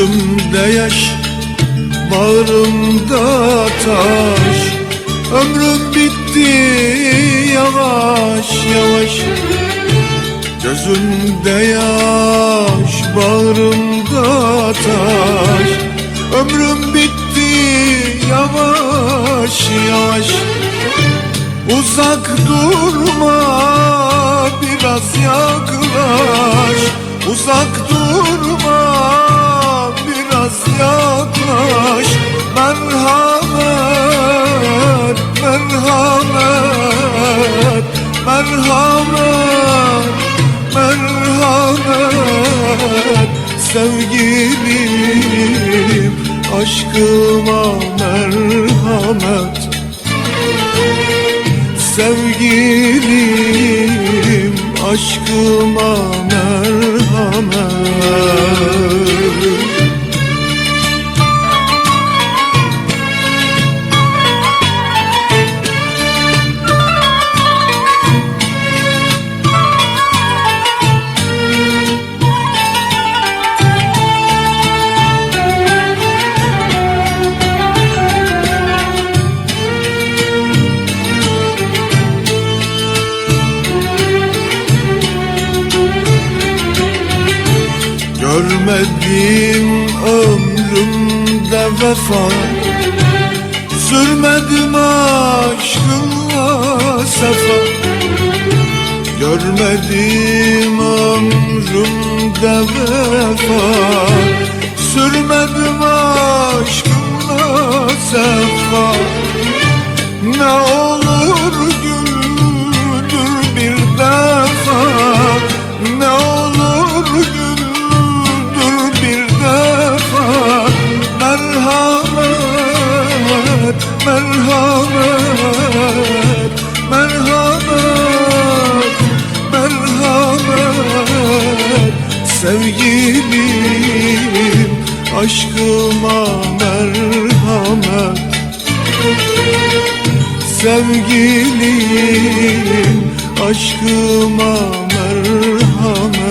Gözümde yaş Bağrımda taş. Ömrüm bitti yavaş yavaş. Gözümde yaş Bağrımda taş. Ömrüm bitti yavaş yavaş. Uzak durma biraz yaklaş. Uzak durma yaklaş. Merhamet, merhamet, merhamet, merhamet Sevgilim aşkıma merhamet. Sevgilim aşkıma merhamet Görmedim ömrümde vefa. Sürmedim aşkınla sefa. Görmedim ömrümde vefa. Sürmedim aşkınla sefa Merhamet, merhamet, merhamet, Sevgilim aşkıma merhamet. Sevgilim aşkıma merhamet